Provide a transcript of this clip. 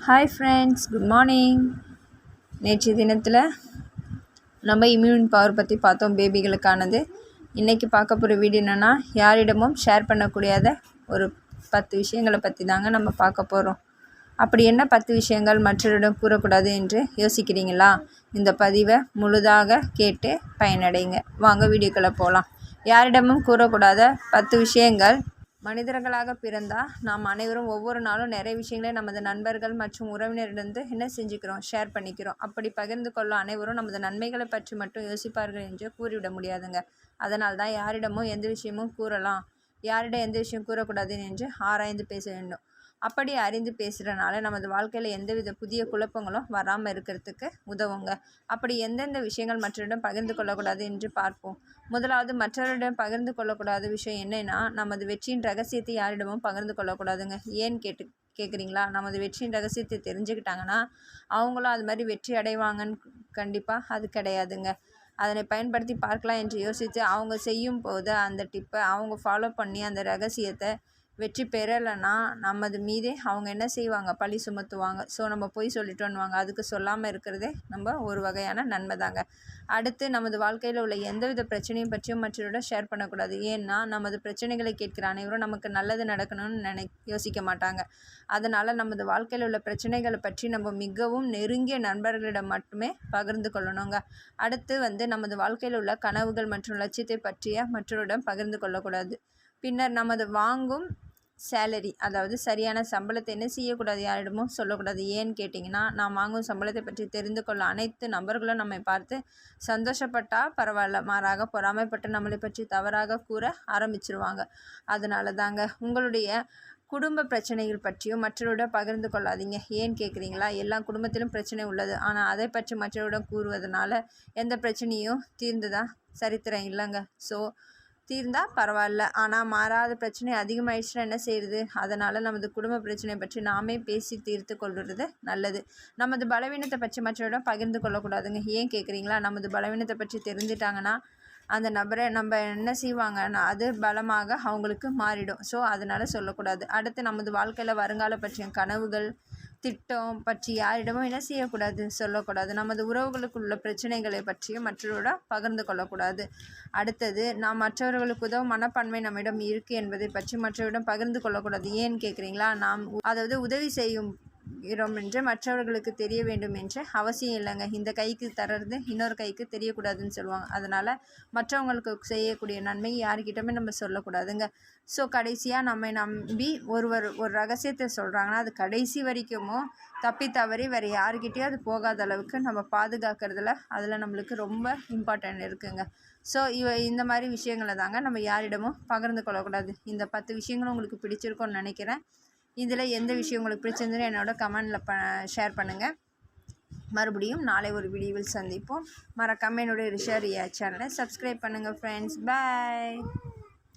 Hi friends good morning நேற்று தினத்தில் நம்ம இம்யூன் பவர் பற்றி பார்த்தோம் பேபிகளுக்கானது இன்றைக்கி பார்க்க போகிற வீடியோ என்னென்னா யாரிடமும் ஷேர் பண்ணக்கூடியாத ஒரு பத்து விஷயங்களை பற்றி தாங்க நம்ம பார்க்க போகிறோம் அப்படி என்ன பத்து விஷயங்கள் மற்றவரிடம் கூறக்கூடாது என்று யோசிக்கிறீங்களா? இந்த பதிவை முழுதாக கேட்டு பயனடைங்க. வாங்க வீடியோக்களை போகலாம் யாரிடமும் கூறக்கூடாத பத்து விஷயங்கள் மனிதர்களாக பிறந்தால் நாம் அனைவரும் ஒவ்வொரு நாளும் நிறைய விஷயங்களை நமது நண்பர்கள் மற்றும் உறவினரிடந்து என்ன செஞ்சுக்கிறோம்? ஷேர் பண்ணிக்கிறோம். அப்படி பகிர்ந்து கொள்ள அனைவரும் நமது நன்மைகளை பற்றி மட்டும் யோசிப்பார்கள் என்று கூறிவிட முடியாதுங்க. அதனால் தான் யாரிடமும் எந்த விஷயமும் கூறலாம். யாரிடம் எந்த விஷயம் கூறக்கூடாது என்று ஆராய்ந்து பேச வேண்டும். அப்படி அறிந்து பேசுகிறனால நமது வாழ்க்கையில் எந்தவித புதிய குழப்பங்களும் வராமல் இருக்கிறதுக்கு உதவுங்க. அப்படி எந்தெந்த விஷயங்கள் மற்றவரிடம் பகிர்ந்து கொள்ளக்கூடாது என்று பார்ப்போம். முதலாவது மற்றவரிடம் பகிர்ந்து கொள்ளக்கூடாத விஷயம் என்னென்னா நமது வெற்றியின் ரகசியத்தை யாரிடமும் பகிர்ந்து கொள்ளக்கூடாதுங்க. ஏன் கேட்டு கேட்குறீங்களா நமது வெற்றியின் ரகசியத்தை தெரிஞ்சுக்கிட்டாங்கன்னா அவங்களும் அது மாதிரி வெற்றி அடைவாங்கன்னு கண்டிப்பாக அது கிடையாதுங்க. அதனை பயன்படுத்தி பார்க்கலாம் என்று யோசித்து அவங்க செய்யும் போது அந்த டிப்பை அவங்க ஃபாலோ பண்ணி அந்த ரகசியத்தை வெற்றி பெறலைன்னா நமது மீதே அவங்க என்ன செய்வாங்க? பழி சுமத்துவாங்க. ஸோ நம்ம பொய் சொல்லிட்டோன்னுவாங்க அதுக்கு சொல்லாமல் இருக்கிறதே நம்ம ஒரு வகையான நன்மை தாங்க. அடுத்து நமது வாழ்க்கையில் உள்ள எந்தவித பிரச்சனையும் பற்றியும் மற்றவரோட ஷேர் பண்ணக்கூடாது. ஏன்னா நமது பிரச்சனைகளை கேட்கிற அனைவரும் நமக்கு நல்லது நடக்கணும்னு நினை யோசிக்க மாட்டாங்க. அதனால் நமது வாழ்க்கையில் உள்ள பிரச்சனைகளை பற்றி நம்ம மிகவும் நெருங்கிய நண்பர்களிடம் மட்டுமே பகிர்ந்து கொள்ளணுங்க. அடுத்து வந்து நமது வாழ்க்கையில் உள்ள கனவுகள் மற்றும் லட்சியத்தை பற்றிய மற்றவரிடம் பகிர்ந்து கொள்ளக்கூடாது. பின்னர் நமது வாங்கும் சேலரி அதாவது சரியான சம்பளத்தை என்ன செய்யக்கூடாது யாரிடமும் சொல்லக்கூடாது. ஏன்னு கேட்டிங்கன்னா நான் வாங்கும் சம்பளத்தை பற்றி தெரிந்து கொள்ள அனைத்து நபர்களும் நம்மை பார்த்து சந்தோஷப்பட்டால் பரவாயில்ல மாறாக பொறாமைப்பட்டு நம்மளை பற்றி தவறாக கூற ஆரம்பிச்சிருவாங்க. அதனால தாங்க உங்களுடைய குடும்ப பிரச்சனைகள் பற்றியும் மற்றவருடன் பகிர்ந்து கொள்ளாதீங்க. ஏன் கேட்குறீங்களா? எல்லா குடும்பத்திலும் பிரச்சனை உள்ளது. ஆனால் அதை பற்றி மற்றவரிடம் கூறுவதனால எந்த பிரச்சனையும் தீர்ந்துதா சரித்திரம் இல்லைங்க. ஸோ தீர்ந்தால் பரவாயில்ல. ஆனால் மாறாத பிரச்சனை அதிகமாயிடுச்சுன்னா என்ன செய்யுது அதனால் நமது குடும்ப பிரச்சனை பற்றி நாமே பேசி தீர்த்து கொள்வது நல்லது. நமது பலவீனத்தை பற்றி மற்றவரிடம் பகிர்ந்து கொள்ளக்கூடாதுங்க. ஏன் கேட்குறீங்களா நமது பலவீனத்தை பற்றி தெரிஞ்சிட்டாங்கன்னா அந்த நபரை நம்ம என்ன செய்வாங்கன்னா அது பலமாக அவங்களுக்கு மாறிடும். ஸோ அதனால் சொல்லக்கூடாது. அடுத்து நமது வாழ்க்கையில் வருங்கால பற்றிய கனவுகள் திட்டம் பற்றி யாரிடமும் என்ன செய்யக்கூடாது சொல்லக்கூடாது. நமது உறவுகளுக்குள்ள பிரச்சனைகளை பற்றியும் மற்றவரோட பகிர்ந்து கொள்ளக்கூடாது. அடுத்தது நாம் மற்றவர்களுக்கு உதவும் மனப்பான்மை நம்மிடம் இருக்குது என்பதை பற்றி மற்றவரிடம் பகிர்ந்து கொள்ளக்கூடாது. ஏன்னு கேட்குறீங்களா நாம் அதாவது உதவி செய்யும் இருக்கிறோம் என்று மற்றவர்களுக்கு தெரிய வேண்டும் என்று அவசியம் இல்லைங்க. இந்த கைக்கு தர்றது இன்னொரு கைக்கு தெரியக்கூடாதுன்னு சொல்லுவாங்க. அதனால் மற்றவங்களுக்கு செய்யக்கூடிய நன்மை யாருக்கிட்டமே நம்ம சொல்லக்கூடாதுங்க. ஸோ கடைசியாக நம்மை நம்பி ஒருவர் ஒரு ரகசியத்தை சொல்கிறாங்கன்னா அது கடைசி வரைக்குமோ தப்பி தவறி வேறு யாருக்கிட்டேயும் அது போகாத அளவுக்கு நம்ம பாதுகாக்கிறதுல அதில் நம்மளுக்கு ரொம்ப இம்பார்ட்டன்ட் இருக்குங்க. ஸோ இவ இந்த மாதிரி விஷயங்களை தாங்க நம்ம யாரிடமும் பகிர்ந்து கொள்ளக்கூடாது. இந்த பத்து விஷயங்களும் உங்களுக்கு பிடிச்சிருக்கோன்னு நினைக்கிறேன். இதில் எந்த விஷயம் உங்களுக்கு பிடிச்சிருந்துன்னு என்னோட கமெண்டில் ப ஷேர் பண்ணுங்கள் மறுபடியும் நாளை ஒரு வீடியோவில் சந்திப்போம். மறக்காமல் என்னுடைய ரிஷா ரியா சேனலை சப்ஸ்கிரைப் பண்ணுங்கள் ஃப்ரெண்ட்ஸ் பாய்